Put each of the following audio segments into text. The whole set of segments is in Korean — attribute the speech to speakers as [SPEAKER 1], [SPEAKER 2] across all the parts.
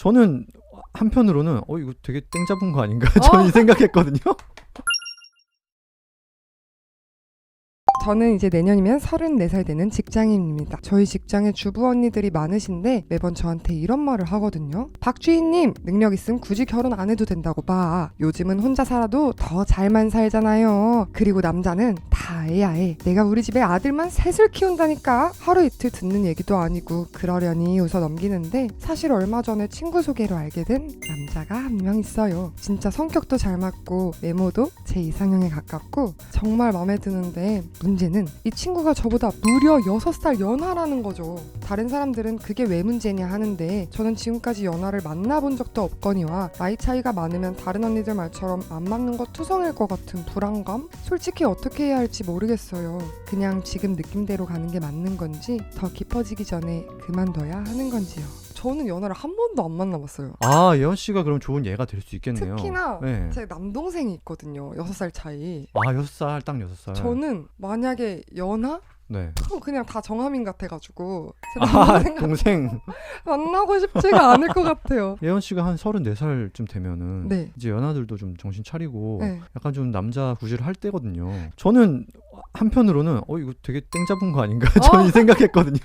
[SPEAKER 1] 저는 한편으로는 어 이거 되게 땡 잡은 거 아닌가 저는 이 생각했거든요.
[SPEAKER 2] 저는 이제 내년이면 34살 되는 직장인입니다. 저희 직장에 주부 언니들이 많으신데 매번 저한테 이런 말을 하거든요. 박주희님, 능력 있음 굳이 결혼 안 해도 된다고 봐. 요즘은 혼자 살아도 더 잘만 살잖아요. 그리고 남자는 다 해야 해. 내가 우리 집에 아들만 셋을 키운다니까. 하루 이틀 듣는 얘기도 아니고 그러려니 웃어 넘기는데 사실 얼마 전에 친구 소개로 알게 된 남자가 한 명 있어요. 진짜 성격도 잘 맞고 외모도 제 이상형에 가깝고 정말 마음에 드는데 문 제는 이 친구가 저보다 무려 6살 연하라는 거죠. 다른 사람들은 그게 왜 문제냐 하는데 저는 지금까지 연하를 만나본 적도 없거니와 나이 차이가 많으면 다른 언니들 말처럼 안 맞는 거 투성일 것 같은 불안감? 솔직히 어떻게 해야 할지 모르겠어요. 그냥 지금 느낌대로 가는 게 맞는 건지 더 깊어지기 전에 그만둬야 하는 건지요. 저는 연하를 한 번도 안 만나봤어요.
[SPEAKER 1] 아 예원 씨가 그럼 좋은 예가 될 수 있겠네요.
[SPEAKER 2] 특히나
[SPEAKER 1] 네.
[SPEAKER 2] 제 남동생이 있거든요. 6살 차이.
[SPEAKER 1] 아 여섯 살딱 여섯 살.
[SPEAKER 2] 저는 만약에 연하?
[SPEAKER 1] 네.
[SPEAKER 2] 그럼 그냥 다 정하민 같아가지고
[SPEAKER 1] 제아
[SPEAKER 2] 남동생
[SPEAKER 1] 동생
[SPEAKER 2] 만나고 싶지가 않을 것 같아요.
[SPEAKER 1] 예원 씨가 한 서른네 살쯤 되면은
[SPEAKER 2] 네.
[SPEAKER 1] 이제 연하들도 좀 정신 차리고
[SPEAKER 2] 네.
[SPEAKER 1] 약간 좀 남자 구실을 할 때거든요. 저는 한편으로는 어 이거 되게 땡 잡은 거 아닌가 저는 이 생각했거든요.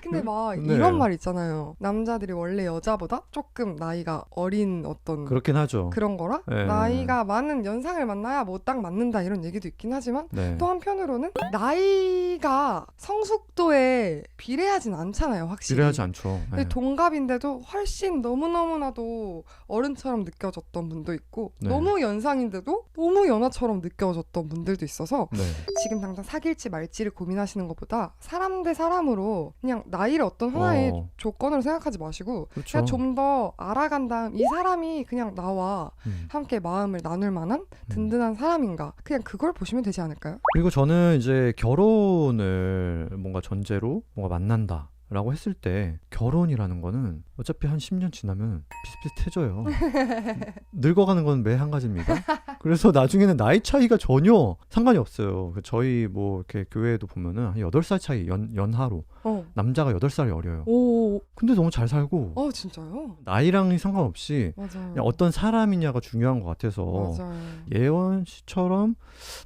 [SPEAKER 2] 근데 막
[SPEAKER 1] 네.
[SPEAKER 2] 이런 말 있잖아요. 남자들이 원래 여자보다 조금 나이가 어린 어떤
[SPEAKER 1] 그렇긴 하죠.
[SPEAKER 2] 그런 거라
[SPEAKER 1] 네.
[SPEAKER 2] 나이가 많은 연상을 만나야 뭐 딱 맞는다 이런 얘기도 있긴 하지만
[SPEAKER 1] 네.
[SPEAKER 2] 또 한편으로는 나이가 성숙도에 비례하진 않잖아요 확실히
[SPEAKER 1] 비례하지 않죠.
[SPEAKER 2] 근데
[SPEAKER 1] 네.
[SPEAKER 2] 동갑인데도 훨씬 너무너무나도 어른처럼 느껴졌던 분도 있고
[SPEAKER 1] 네.
[SPEAKER 2] 너무 연상인데도 너무 연하처럼 느껴졌던 분들도 있어서
[SPEAKER 1] 네.
[SPEAKER 2] 지금 당장 사귈지 말지를 고민하시는 것보다 사람 대 사람으로 그냥 나이를 어떤 하나의
[SPEAKER 1] 어.
[SPEAKER 2] 조건으로 생각하지 마시고
[SPEAKER 1] 그렇죠.
[SPEAKER 2] 그냥 좀 더 알아간 다음 이 사람이 그냥 나와
[SPEAKER 1] 음.
[SPEAKER 2] 함께 마음을 나눌 만한 든든한 사람인가 그냥 그걸 보시면 되지 않을까요?
[SPEAKER 1] 그리고 저는 이제 결혼을 뭔가 전제로 뭔가 만난다. 라고 했을 때 결혼이라는 거는 어차피 한 10년 지나면 비슷비슷해져요. 늙어가는 건 매 한 가지입니다. 그래서 나중에는 나이 차이가 전혀 상관이 없어요. 그 저희 뭐 이렇게 교회에도 보면은 한 8살 차이 연, 연하로
[SPEAKER 2] 어.
[SPEAKER 1] 남자가 8살이 어려요.
[SPEAKER 2] 오,
[SPEAKER 1] 근데 너무 잘 살고
[SPEAKER 2] 어 진짜요?
[SPEAKER 1] 나이랑 상관없이
[SPEAKER 2] 맞아요.
[SPEAKER 1] 어떤 사람이냐가 중요한 것 같아서
[SPEAKER 2] 맞아요.
[SPEAKER 1] 예원 씨처럼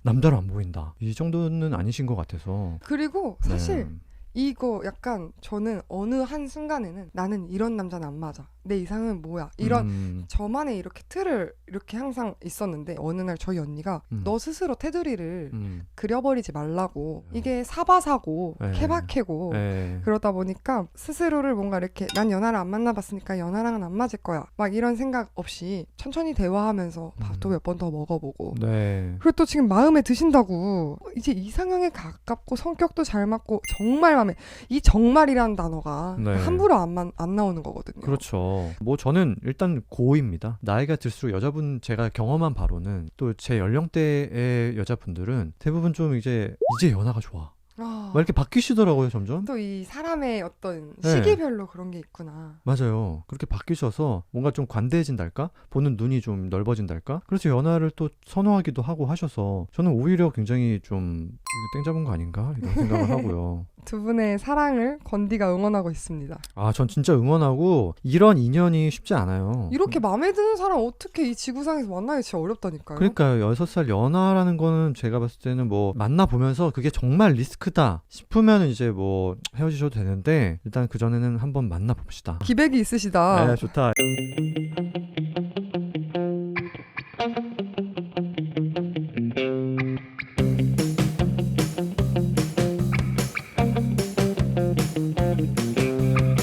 [SPEAKER 1] 남자로 안 보인다. 이 정도는 아니신 것 같아서.
[SPEAKER 2] 그리고 사실
[SPEAKER 1] 네.
[SPEAKER 2] 이거 약간 저는 어느 한 순간에는 나는 이런 남자는 안 맞아. 내 이상은 뭐야. 이런
[SPEAKER 1] 음,
[SPEAKER 2] 저만의 이렇게 틀을 이렇게 항상 있었는데 어느 날 저희 언니가
[SPEAKER 1] 음.
[SPEAKER 2] 너 스스로 테두리를
[SPEAKER 1] 음,
[SPEAKER 2] 그려버리지 말라고
[SPEAKER 1] 네.
[SPEAKER 2] 이게 사바사고
[SPEAKER 1] 네.
[SPEAKER 2] 케바케고
[SPEAKER 1] 네.
[SPEAKER 2] 그러다 보니까 스스로를 뭔가 이렇게 난 연하를 안 만나봤으니까 연하랑은 안 맞을 거야 막 이런 생각 없이 천천히 대화하면서 밥도
[SPEAKER 1] 음.
[SPEAKER 2] 몇번 더 먹어보고
[SPEAKER 1] 네.
[SPEAKER 2] 그리고 또 지금 마음에 드신다고 이제 이상형에 가깝고 성격도 잘 맞고 정말 마음에 이 정말이라는 단어가
[SPEAKER 1] 네.
[SPEAKER 2] 함부로 안, 만- 안 나오는 거거든요.
[SPEAKER 1] 그렇죠. 뭐 저는 일단 고입니다. 나이가 들수록 여자분 제가 경험한 바로는 또 제 연령대의 여자분들은 대부분 좀 이제 이제 연하가 좋아.
[SPEAKER 2] 아,
[SPEAKER 1] 막 이렇게 바뀌시더라고요, 점점.
[SPEAKER 2] 또 이 사람의 어떤
[SPEAKER 1] 네.
[SPEAKER 2] 시기별로 그런 게 있구나.
[SPEAKER 1] 맞아요. 그렇게 바뀌셔서 뭔가 좀 관대해진달까? 보는 눈이 좀 넓어진달까? 그래서 연하를 또 선호하기도 하고 하셔서 저는 오히려 굉장히 좀 땡 잡은 거 아닌가? 이런 생각을 하고요.
[SPEAKER 2] 두 분의 사랑을 건디가 응원하고 있습니다.
[SPEAKER 1] 아, 전 진짜 응원하고 이런 인연이 쉽지 않아요.
[SPEAKER 2] 이렇게 마음에 드는 사람 어떻게 이 지구상에서 만나기 진짜 어렵다니까요.
[SPEAKER 1] 그러니까 여섯 살 연하라는 거는 제가 봤을 때는 뭐 만나 보면서 그게 정말 리스크다 싶으면 이제 뭐 헤어지셔도 되는데 일단 그 전에는 한번 만나 봅시다.
[SPEAKER 2] 기백이 있으시다.
[SPEAKER 1] 네, 좋다. you.